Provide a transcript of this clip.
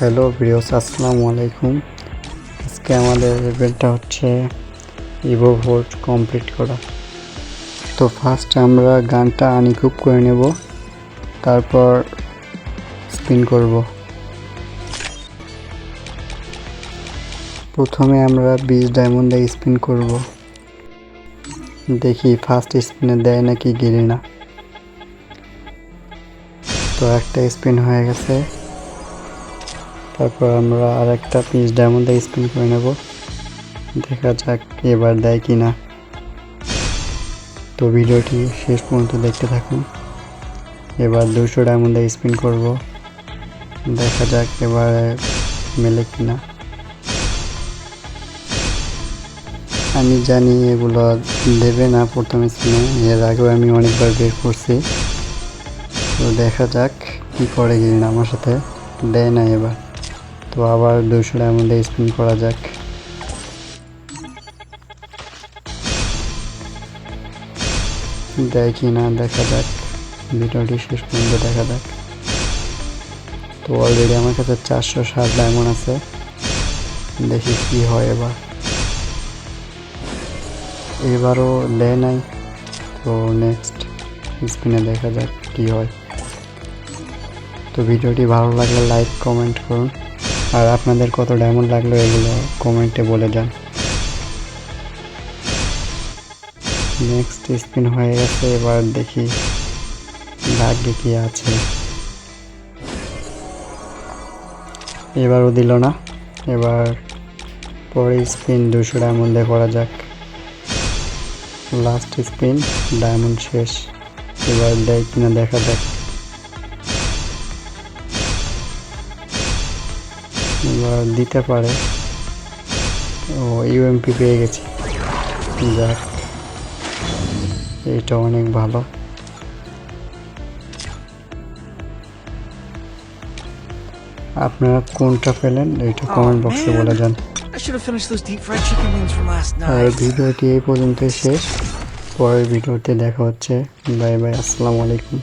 Hello videos আসসালামু আলাইকুম। আজকে আমাদের ইভেন্টটা হচ্ছে ইভো ভোট কমপ্লিট করা। তো ফার্স্ট আমরা গানটা আনিকুপ করে নেব, তারপর স্পিন করব। প্রথমে আমরা বিশ ডায়মন্ড স্পিন করব। দেখি ফার্স্ট স্পিনে দেয় নাকি গিরি না। তো একটা স্পিন হয়ে গেছে। তারপর আমরা আর একটা পিস ডায়মন্ড স্পিন করে নেব। দেখা যাক এবার দেয় কি না তো ভিডিওটি শেষ পর্যন্ত দেখতে থাকুন। এবার দুশো ডায়মন্ড স্পিন করব। দেখা যাক এবার মেলে কি না আমি জানি এগুলো দেবে না প্রথমে স্পিনে এর আগেও আমি অনেকবার বের করছি। তো দেখা যাক কি করে গিয়ে না আমার সাথে। দেয় না এবার। তো আবার দুশো ডায়মন্ডে স্পিন করা যাক। দেয় কি না, দেখা যাক। ভিডিওটি শেষ পর্যন্ত দেখা যাক। তো অলরেডি আমার কাছে চারশো ষাট ডায়মন্ড আছে। দেখি কি হয় এবার। এবারও দেয় নাই। তো নেক্সট স্পিনে দেখা যাক কি হয়। তো ভিডিওটি ভালো লাগলে লাইক কমেন্ট করুন। আর আপনাদের কত ডায়মন্ড লাগল এগুলো কমেন্টে বলে যান। নেক্সট স্পিন হয়ে গেছে, এবার দেখি ভাগ্যে কি আছে। এবারও দিল না, এবার পরে স্পিন দুশো ডায়মন্ডে করা যাক। লাস্ট স্পিন ডায়মন্ড শেষ। এবার দেয় কিনা দেখা যাক। দিতে পারে। ও ইউএমপি পেয়ে গেছি। যাক এটা অনেক ভালো। আপনারা কোনটা পেলেন এটা কমেন্ট বক্সে বলে যান আর ভিডিওটি এই পর্যন্ত শেষ। পরের ভিডিওতে দেখা হচ্ছে। বাই বাই আসসালামু আলাইকুম।